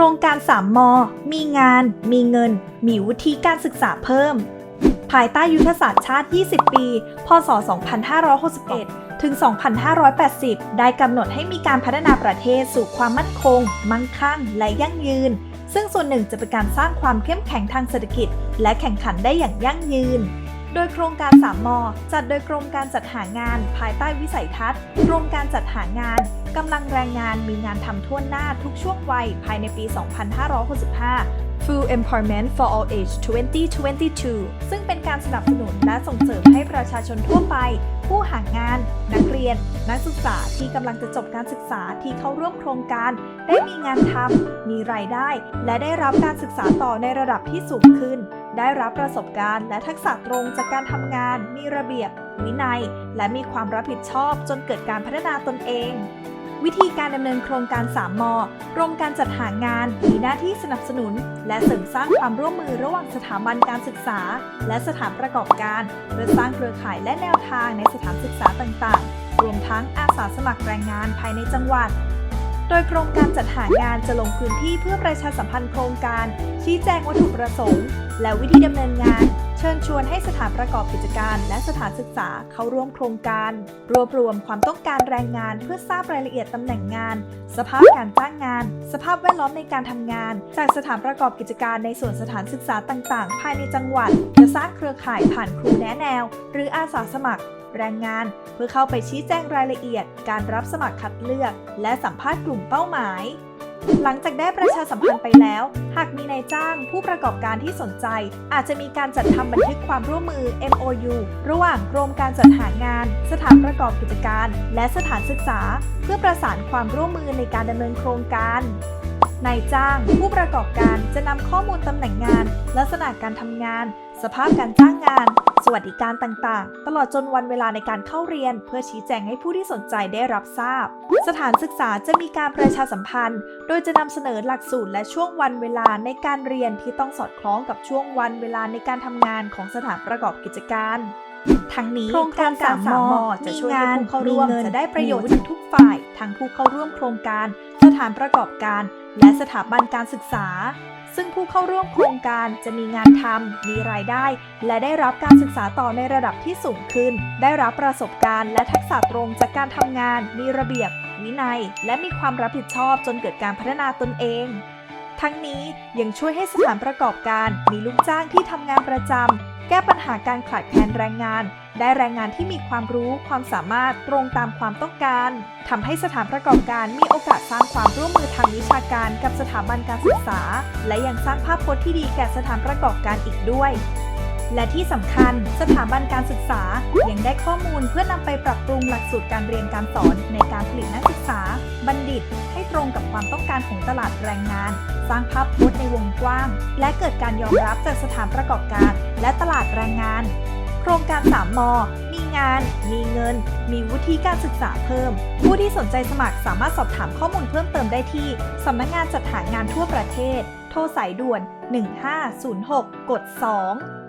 ครงการ 3 ม มีงาน มีเงิน มีวุฒิการศึกษาเพิ่ม ภายใต้ยุทธศาสตร์ชาติ 20 ปี พศ 2561 ถึง 2580 ได้กำหนดให้มีการพัฒนาประเทศสู่ความมั่นคง มั่งคั่ง และยั่งยืน ซึ่งส่วนหนึ่งจะเป็นการสร้างความเข้มแข็งทางเศรษฐกิจ และแข่งขันได้อย่างยั่งยืน โดยโครงการ 3 ม จัดโดยกรมการจัดหางาน ภายใต้วิสัยทัศน์กรมการจัดหางานกำลังแรงงานมีงานทำทั่วหน้าทุกช่วงวัยภายในปี 2565 Full Employment for All Age 2022 ซึ่งเป็นการสนับสนุนและส่งเสริมให้ประชาชนทั่วไป ผู้หางาน นักเรียน นักศึกษาที่กำลังจะจบการศึกษาที่เข้าร่วมโครงการ ได้มีงานทำมีรายได้ และได้รับการศึกษาต่อในระดับที่สูงขึ้น ได้รับประสบการณ์ และทักษะตรงจากการทำงาน มีระเบียบ วินัย และมีความรับผิดชอบจนเกิดการพัฒนาตนเอง วิธีการดำเนินโครงการ 3 ม กรมการจัดหางาน มีหน้าที่สนับสนุน และเสริมสร้างความร่วมมือระหว่างสถาบันการศึกษา และสถานประกอบการเพื่อสร้างเครือข่ายและแนวทางในสถานศึกษาต่างๆ รวมทั้งอาสาสมัครแรงงานภายในจังหวัด โดยกรมการจัดหางานจะลงพื้นที่เพื่อประชาสัมพันธ์โครงการ ชี้แจงวัตถุประสงค์ และวิธีดำเนินงาน เชิญชวนให้สถานประกอบกิจการ และสถานศึกษาเข้าร่วมโครงการ รวบรวมความต้องการแรงงานเพื่อทราบรายละเอียดตำแหน่งงาน สภาพการจ้างงาน สภาพแวดล้อมในการทำงาน จากสถานประกอบกิจการในส่วนสถานศึกษาต่าง ๆ ภายในจังหวัด จะสร้างเครือข่ายผ่านครูแนะแนว หรืออาสาสมัคร แรงงาน เพื่อเข้าไปชี้แจงรายละเอียด การรับสมัครคัดเลือก และสัมภาษณ์กลุ่มเป้าหมาย หลังจากได้ประชาสัมพันธ์ไปแล้ว หากมีนายจ้างผู้ประกอบการที่สนใจ อาจจะมีการจัดทำบันทึกความร่วมมือ MOU ระหว่างกรมการจัดหางาน สถานประกอบกิจการ และสถานศึกษา เพื่อประสานความร่วมมือในการดำเนินโครงการนายจ้าง ผู้ประกอบการจะนำข้อมูลตำแหน่งงาน ลักษณะการทำงาน สภาพการจ้างงาน สวัสดิการต่างๆ ตลอดจนวันเวลาในการเข้าเรียน เพื่อชี้แจงให้ผู้ที่สนใจได้รับทราบ สถานศึกษาจะมีการประชาสัมพันธ์ โดยจะนำเสนอหลักสูตรและช่วงวันเวลาในการเรียนที่ต้องสอดคล้องกับช่วงวันเวลาในการทำงานของสถานประกอบกิจการ ทั้งนี้โครงการสามมจะช่วยให้ผู้เข้าร่วมจะได้ประโยชน์จากทุกฝ่าย ทั้งผู้เข้าร่วมโครงการ สถานประกอบการ และสถาบันการศึกษา ซึ่งผู้เข้าร่วมโครงการจะมีงานทำมีรายได้ และได้รับการศึกษาต่อในระดับที่สูงขึ้น ได้รับประสบการณ์และทักษะตรงจากการทำงาน มีระเบียบ วินัย และมีความรับผิดชอบจนเกิดการพัฒนาตนเองทั้งนี้ยังช่วยให้สถานประกอบการ มีลูกจ้างที่ทำงานประจำ แก้ปัญหาการขาดแคลนแรงงาน ได้แรงงานที่มีความรู้ความสามารถตรงตามความต้องการทำให้สถานประกอบการมีโอกาสสร้างความร่วมมือทางวิชาการกับสถาบันการศึกษา และยังสร้างภาพพจน์ที่ดีแก่สถานประกอบการอีกด้วย และที่สำคัญสถาบันการศึกษายังได้ข้อมูลเพื่อนำไปปรับปรุงหลักสูตรการเรียนการสอนในการผลิตนักศึกษา บัณฑิต ให้ตรงกับความต้องการของตลาดแรงงาน สร้างภาพพจน์ในวงกว้าง และเกิดการยอมรับจากสถานประกอบการ และตลาดแรงงาน โครงการ3มมีงาน มีเงิน มีวุฒิการศึกษาเพิ่ม ผู้ที่สนใจสมัครสามารถสอบถามข้อมูลเพิ่มเติมได้ที่สำนักงานจัดหางานทั่วประเทศ โทรสายด่วน 1506 กด 2